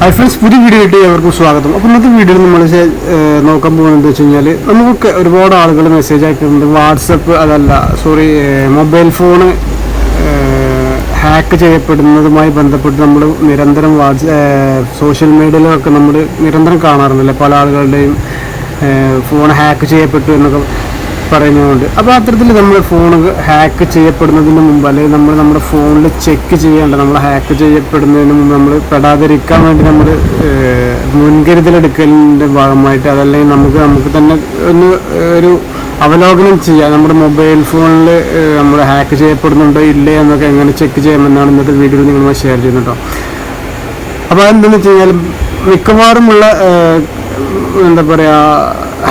Hi friends പുതിയ video ആയിട്ട് എല്ലാവർക്കും സ്വാഗതം. അപ്പോൾ ഇന്നത്തെ വീഡിയോയിൽ നമ്മൾ നോക്കാൻ പോകുന്നത് എന്താ വെച്ച് കഴിഞ്ഞാൽ നമുക്കൊക്കെ ഒരുപാട് ആളുകൾ മെസ്സേജ് അയക്കുന്നുണ്ട്. വാട്സപ്പ് അതല്ല സോറി മൊബൈൽ ഫോണ് ഹാക്ക് ചെയ്യപ്പെടുന്നതുമായി ബന്ധപ്പെട്ട് നമ്മൾ നിരന്തരം വാട്സ് സോഷ്യൽ മീഡിയയിലൊക്കെ നമ്മൾ നിരന്തരം കാണാറുണ്ടല്ലേ? പല ആളുകളുടെയും ഫോൺ ഹാക്ക് ചെയ്യപ്പെട്ടു എന്നൊക്കെ. പറയുന്നതുകൊണ്ട്. അപ്പോൾ അത്തരത്തിൽ നമ്മൾ ഫോൺ ഹാക്ക് ചെയ്യപ്പെടുന്നതിന് മുമ്പ് അല്ലെങ്കിൽ നമ്മൾ നമ്മുടെ ഫോണിൽ ചെക്ക് ചെയ്യേണ്ട നമ്മൾ ഹാക്ക് ചെയ്യപ്പെടുന്നതിന് മുമ്പ് നമ്മൾ പെടാതിരിക്കാൻ വേണ്ടി നമ്മൾ മുൻകരുതലെടുക്കലിന്റെ ഭാഗമായിട്ട് അതല്ലെങ്കിൽ നമുക്ക് നമുക്ക് തന്നെ ഒന്ന് ഒരു അവലോകനം ചെയ്യാം. നമ്മുടെ മൊബൈൽ ഫോണിൽ നമ്മൾ ഹാക്ക് ചെയ്യപ്പെടുന്നുണ്ടോ ഇല്ലേ എന്നൊക്കെ എങ്ങനെ ചെക്ക് ചെയ്യാമെന്നാണ് ഇന്നത്തെ വീഡിയോയിൽ നിങ്ങളുമായി ഷെയർ ചെയ്യുന്നത് കേട്ടോ അപ്പോൾ അതെന്താണെന്ന് വെച്ച് കഴിഞ്ഞാൽ മിക്കവാറുമുള്ള എന്താ പറയുക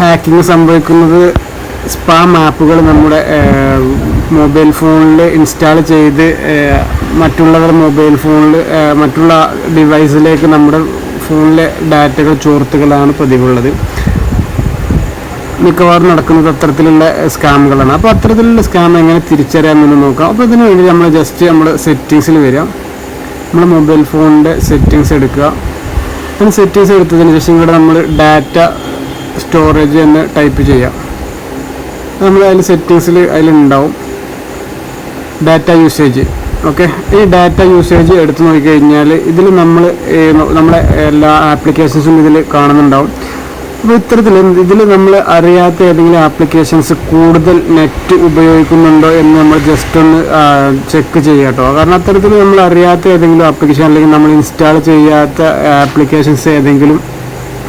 ഹാക്കിങ് സംഭവിക്കുന്നത് സ്പാം ആപ്പുകൾ നമ്മുടെ മൊബൈൽ ഫോണിൽ ഇൻസ്റ്റാൾ ചെയ്ത് മറ്റുള്ളവരുടെ മൊബൈൽ ഫോണിൽ മറ്റുള്ള ഡിവൈസിലേക്ക് നമ്മുടെ ഫോണിലെ ഡാറ്റകൾ ചോർത്തുകളാണ് പതിവുള്ളത്. മിക്കവാറും നടക്കുന്നത് അത്തരത്തിലുള്ള സ്കാമുകളാണ്. അപ്പോൾ അത്തരത്തിലുള്ള സ്കാം എങ്ങനെ തിരിച്ചറിയാമെന്ന് നോക്കാം. അപ്പോൾ ഇതിന് വേണ്ടി നമ്മൾ ജസ്റ്റ് നമ്മൾ സെറ്റിങ്സിൽ വരിക. നമ്മൾ മൊബൈൽ ഫോണിന്റെ സെറ്റിങ്സ് എടുക്കുക. അതിന് സെറ്റിങ്സ് എടുത്തതിന് ശേഷം ഇവിടെ നമ്മൾ ഡാറ്റ സ്റ്റോറേജ് എന്ന് ടൈപ്പ് ചെയ്യാം നമ്മൾ അതിൽ സെറ്റിങ്സിൽ അതിലുണ്ടാവും. ഡാറ്റ യൂസേജ് ഓക്കെ ഈ ഡാറ്റ യൂസേജ് എടുത്ത് നോക്കിക്കഴിഞ്ഞാൽ ഇതിൽ നമ്മൾ നമ്മുടെ എല്ലാ ആപ്ലിക്കേഷൻസും ഇതിൽ കാണുന്നുണ്ടാവും. അപ്പോൾ ഇത്തരത്തിൽ ഇതിൽ നമ്മൾ അറിയാത്ത ഏതെങ്കിലും ആപ്ലിക്കേഷൻസ് കൂടുതൽ നെറ്റ് ഉപയോഗിക്കുന്നുണ്ടോ എന്ന് നമ്മൾ ജസ്റ്റ് ഒന്ന് ചെക്ക് ചെയ്യുക കേട്ടോ കാരണം അത്തരത്തിൽ നമ്മൾ അറിയാത്ത ഏതെങ്കിലും ആപ്ലിക്കേഷൻ അല്ലെങ്കിൽ നമ്മൾ ഇൻസ്റ്റാൾ ചെയ്യാത്ത ആപ്ലിക്കേഷൻസ് ഏതെങ്കിലും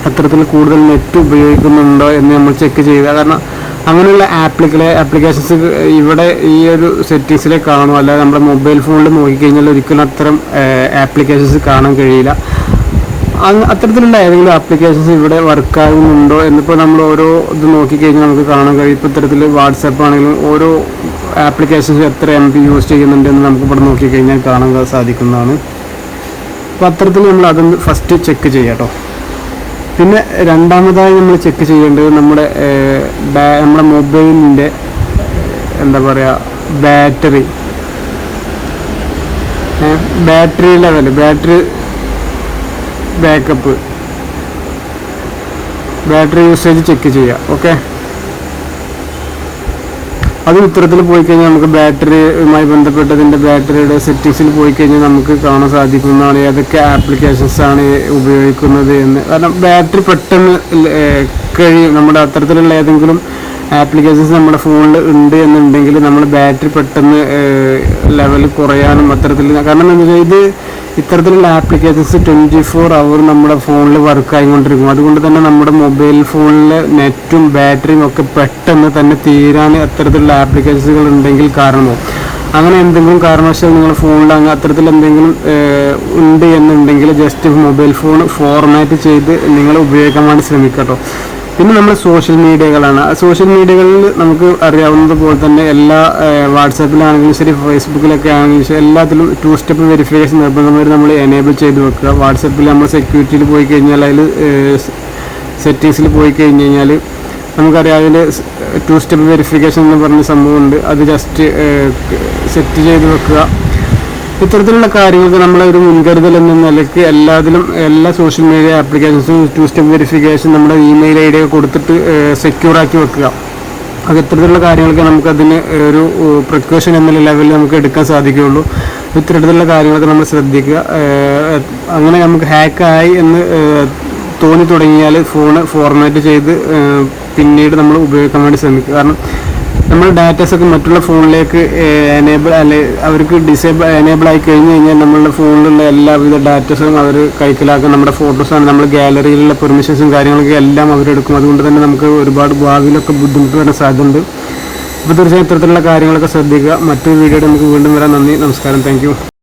അത്തരത്തിൽ കൂടുതൽ നെറ്റ് ഉപയോഗിക്കുന്നുണ്ടോ എന്ന് നമ്മൾ ചെക്ക് ചെയ്യുക. കാരണം അങ്ങനെയുള്ള ആപ്ലിക്കലെ ആപ്ലിക്കേഷൻസ് ഇവിടെ ഈ ഒരു സെറ്റിങ്സിലെ കാണും. അല്ലാതെ നമ്മുടെ മൊബൈൽ ഫോണിൽ നോക്കിക്കഴിഞ്ഞാൽ ഒരിക്കലും അത്തരം ആപ്ലിക്കേഷൻസ് കാണാൻ കഴിയില്ല. അത്തരത്തിലുള്ള ഏതെങ്കിലും ആപ്ലിക്കേഷൻസ് ഇവിടെ വർക്ക് ആകുന്നുണ്ടോ എന്നിപ്പോൾ നമ്മൾ ഓരോ ഇത് നോക്കിക്കഴിഞ്ഞാൽ നമുക്ക് കാണാൻ കഴിയും. ഇപ്പോൾ ഇത്തരത്തിൽ വാട്സപ്പ് ആണെങ്കിലും ഓരോ ആപ്ലിക്കേഷൻസ് എത്ര എം ബി യൂസ് ചെയ്യുന്നുണ്ട് എന്ന് നമുക്ക് ഇവിടെ നോക്കിക്കഴിഞ്ഞാൽ കാണാൻ സാധിക്കുന്നതാണ്. അപ്പോൾ അത്തരത്തിൽ നമ്മൾ അതൊന്ന് ഫസ്റ്റ് ചെക്ക് ചെയ്യാം കേട്ടോ പിന്നെ രണ്ടാമതായി നമ്മൾ ചെക്ക് ചെയ്യേണ്ടത് നമ്മുടെ നമ്മുടെ മൊബൈലിന്റെ എന്താ പറയുക battery. Battery level battery backup. Battery usage check ചെയ്യുക ഓക്കെ അത് ഉത്തരത്തിൽ പോയി കഴിഞ്ഞാൽ നമുക്ക് ബാറ്ററിയുമായി ബന്ധപ്പെട്ടതിന്റെ ബാറ്ററിയുടെ സെറ്റിങ്സിൽ പോയി കഴിഞ്ഞാൽ നമുക്ക് കാണാൻ സാധിക്കുന്നതാണ് ഏതൊക്കെ ആപ്ലിക്കേഷൻസ് ആണ് ഉപയോഗിക്കുന്നത് എന്ന്. കാരണം ബാറ്ററി പെട്ടെന്ന് കഴിയും നമ്മുടെ അത്തരത്തിലുള്ള ഏതെങ്കിലും ആപ്ലിക്കേഷൻസ് നമ്മുടെ ഫോണിൽ ഉണ്ട് എന്നുണ്ടെങ്കിൽ നമ്മൾ ബാറ്ററി പെട്ടെന്ന് ലെവൽ കുറയാനും അത്തരത്തിൽ കാരണം എന്താ ഇത് ഇത്തരത്തിലുള്ള ആപ്ലിക്കേഷൻസ് ട്വന്റി ഫോർ അവർ നമ്മുടെ ഫോണിൽ വർക്ക് ആയിക്കൊണ്ടിരിക്കും. അതുകൊണ്ട് തന്നെ നമ്മുടെ മൊബൈൽ ഫോണിലെ നെറ്റും ബാറ്ററിയും ഒക്കെ പെട്ടെന്ന് തന്നെ തീരാൻ അത്തരത്തിലുള്ള ആപ്ലിക്കേഷൻസുകൾ ഉണ്ടെങ്കിൽ കാരണമോ? അങ്ങനെ എന്തെങ്കിലും കാരണവശാൽ നിങ്ങളുടെ ഫോണിൽ അങ്ങ് അത്തരത്തിൽ എന്തെങ്കിലും ഉണ്ട് എന്നുണ്ടെങ്കിൽ ജസ്റ്റ് മൊബൈൽ ഫോൺ ഫോർമാറ്റ് ചെയ്ത് നിങ്ങൾ ഉപയോഗിക്കാൻ വേണ്ടി ശ്രമിക്കുക കേട്ടോ പിന്നെ നമ്മൾ സോഷ്യൽ മീഡിയകളാണ് സോഷ്യൽ മീഡിയകളിൽ നമുക്ക് അറിയാവുന്നത് പോലെ തന്നെ എല്ലാ വാട്സാപ്പിലാണെങ്കിലും ശരി ഫേസ്ബുക്കിലൊക്കെ ആണെങ്കിലും ശരി എല്ലാത്തിലും ടു സ്റ്റെപ്പ് വെരിഫിക്കേഷൻ നിർബന്ധമായി നമ്മൾ എനേബിൾ ചെയ്ത് വെക്കുക. വാട്സാപ്പിൽ നമ്മൾ സെക്യൂരിറ്റിയിൽ പോയി കഴിഞ്ഞാൽ അതിൽ സെറ്റിങ്സിൽ പോയി കഴിഞ്ഞ് കഴിഞ്ഞാൽ നമുക്കറിയാം അതിന്റെ ടു സ്റ്റെപ്പ് വെരിഫിക്കേഷൻ എന്ന് പറഞ്ഞ സംഭവമുണ്ട്. അത് ജസ്റ്റ് സെറ്റ് ചെയ്ത് വെക്കുക. ഇത്തരത്തിലുള്ള കാര്യങ്ങൾക്ക് നമ്മളൊരു മുൻകരുതൽ എന്ന നിലയ്ക്ക് എല്ലാത്തിലും എല്ലാ സോഷ്യൽ മീഡിയ ആപ്ലിക്കേഷൻസും ടു സ്റ്റെപ്പ് വെരിഫിക്കേഷൻ നമ്മുടെ ഇമെയിൽ ഐ ഡി ഒക്കെ കൊടുത്തിട്ട് സെക്യൂർ ആക്കി വെക്കുക. അത് ഇത്തരത്തിലുള്ള കാര്യങ്ങൾക്ക് നമുക്കതിന് ഒരു പ്രിക്കോഷൻ എന്ന ലെവലിൽ നമുക്ക് എടുക്കാൻ സാധിക്കുകയുള്ളൂ. ഇത്തരത്തിലുള്ള കാര്യങ്ങളൊക്കെ നമ്മൾ ശ്രദ്ധിക്കുക. അങ്ങനെ നമുക്ക് ഹാക്കായി എന്ന് തോന്നി തുടങ്ങിയാൽ ഫോണ് ഫോർമാറ്റ് ചെയ്ത് പിന്നീട് നമ്മൾ ഉപയോഗിക്കാൻ വേണ്ടി ശ്രമിക്കുക. കാരണം നമ്മൾ ഡാറ്റാസ് ഒക്കെ മറ്റുള്ള ഫോണിലേക്ക് എനേബിൾ അല്ലെ അവർക്ക് ഡിസേബിൾ എനേബിൾ ആയി കഴിഞ്ഞ് കഴിഞ്ഞാൽ നമ്മളുടെ ഫോണിലുള്ള എല്ലാവിധ ഡാറ്റാസും അവർ കൈക്കലാക്കും. നമ്മുടെ ഫോട്ടോസാണ് നമ്മൾ ഗാലറിയിലുള്ള പെർമിഷൻസും കാര്യങ്ങളൊക്കെ എല്ലാം അവരെടുക്കും അതുകൊണ്ട് തന്നെ നമുക്ക് ഒരുപാട് ഭാവിയിലൊക്കെ ബുദ്ധിമുട്ട് വരാൻ സാധ്യതയുണ്ട്. അപ്പോൾ തീർച്ചയായും ഇത്തരത്തിലുള്ള കാര്യങ്ങളൊക്കെ ശ്രദ്ധിക്കുക. മറ്റൊരു വീഡിയോയുടെ നമുക്ക് വീണ്ടും വരാൻ നന്ദി. നമസ്കാരം. താങ്ക്